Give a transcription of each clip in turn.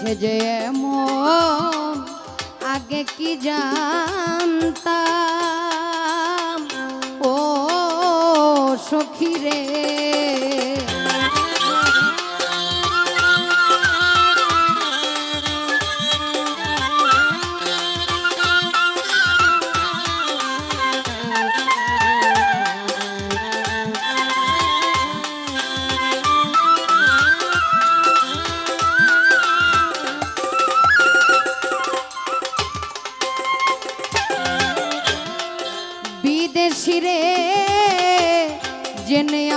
আছে যে এমন আগে কি জানতাম? ও সখী রে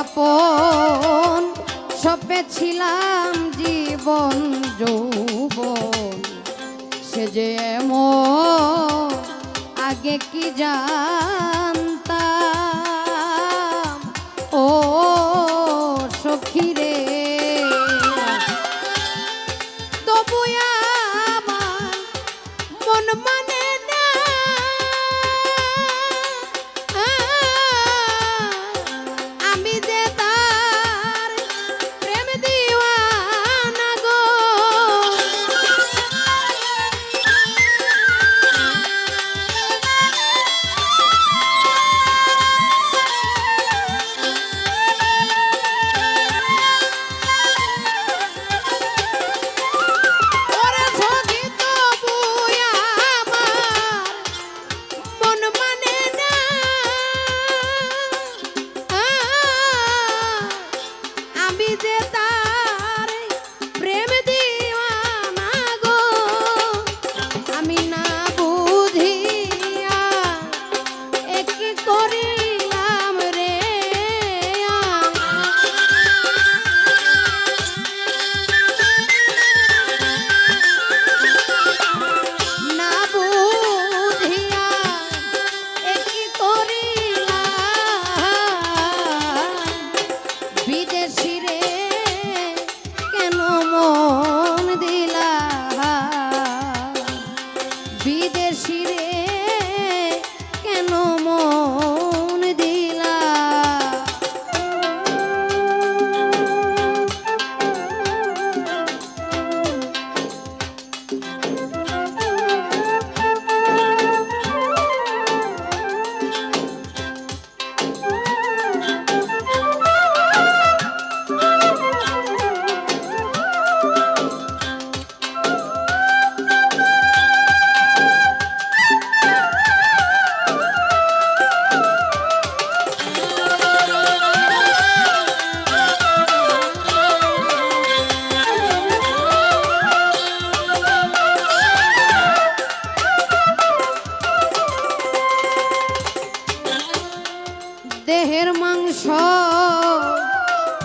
যাপন সবে ছিলাম জীবন যৌবন। সে যে আগে কি যা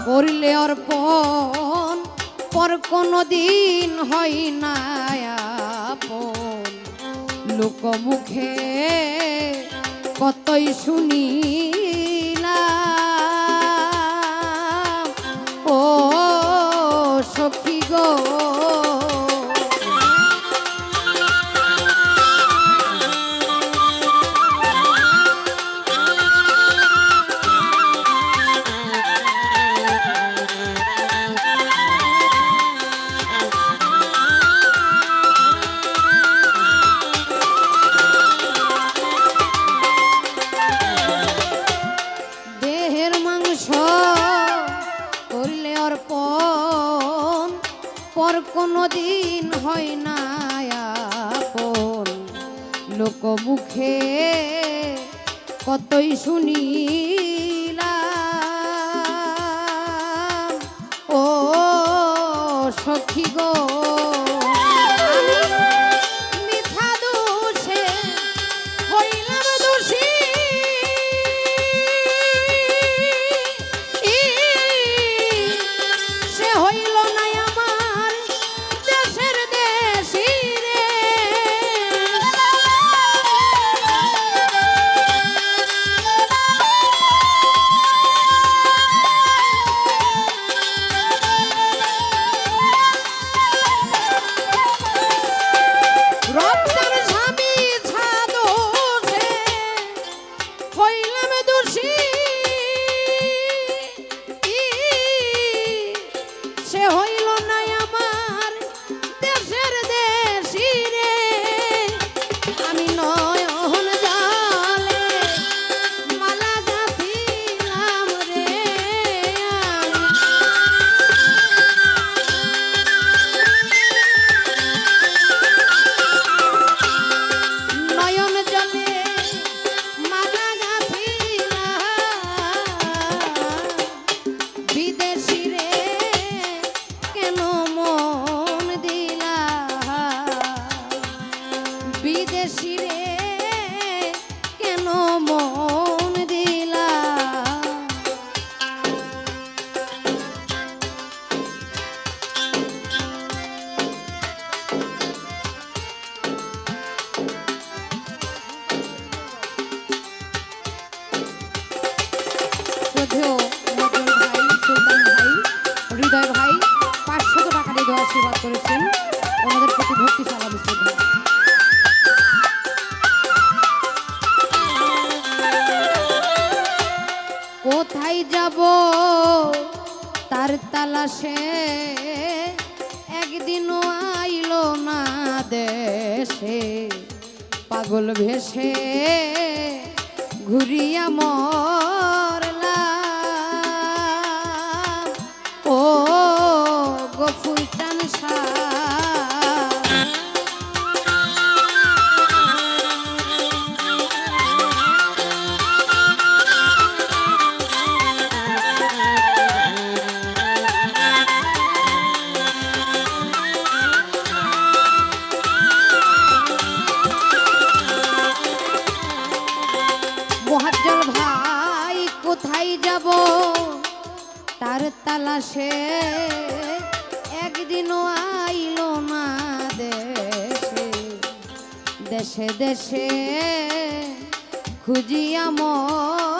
করলে অর্পণ পর কোনো দিন হয় না লোকমুখে কতই শুনি না ও সখী গো। মুখে কতই শুনিলা ও সখী গো বিদেশি রে কেন মন দিলা? বিদেশি রে কেন মন দিলা? বুঝো হৃদয় ভাই, পাঁচশত টাকা দিয়ে দেওয়া আশীর্বাদ করেছেন। ওনাদের প্রতি ভক্তি সালাম কোথায় যাব? তার তালাশে একদিনও আইলো না দেশে। পাগল ভেসে ঘুরিয়া মরলাম তালাশে একদিনও আইলো না দেশে। দেশে দেশে খুঁজিয়া মরলাম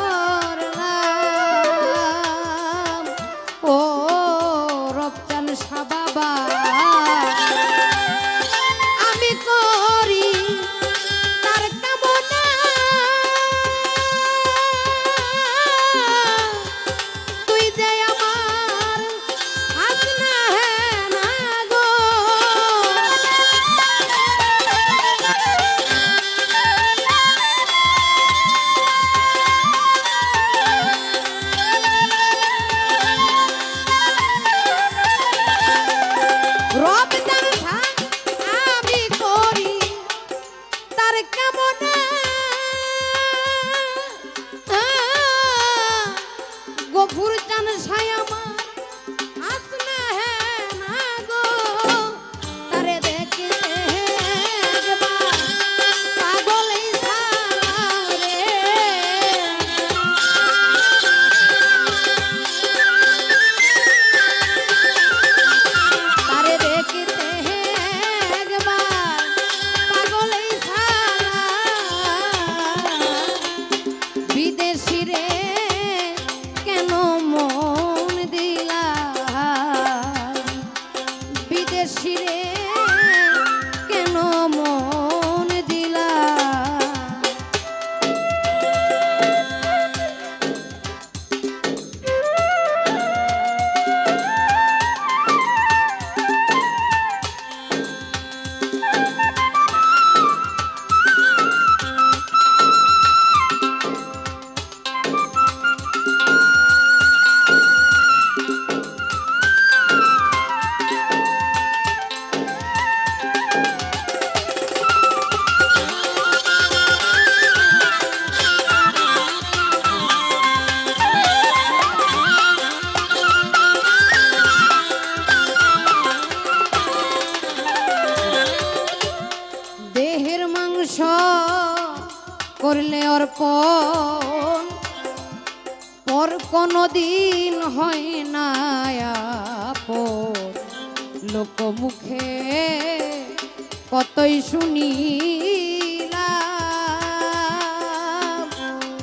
কতই শুনিলাম।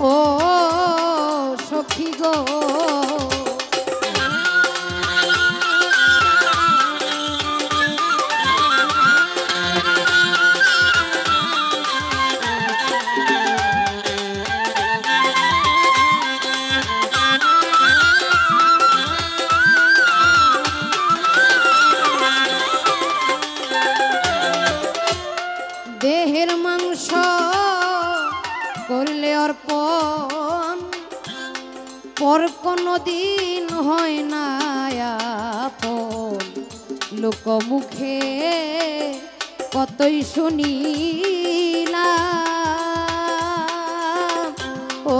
ও সখী গো। পর কোনো দিন হয় না লোক মুখে কতই শুনি না ও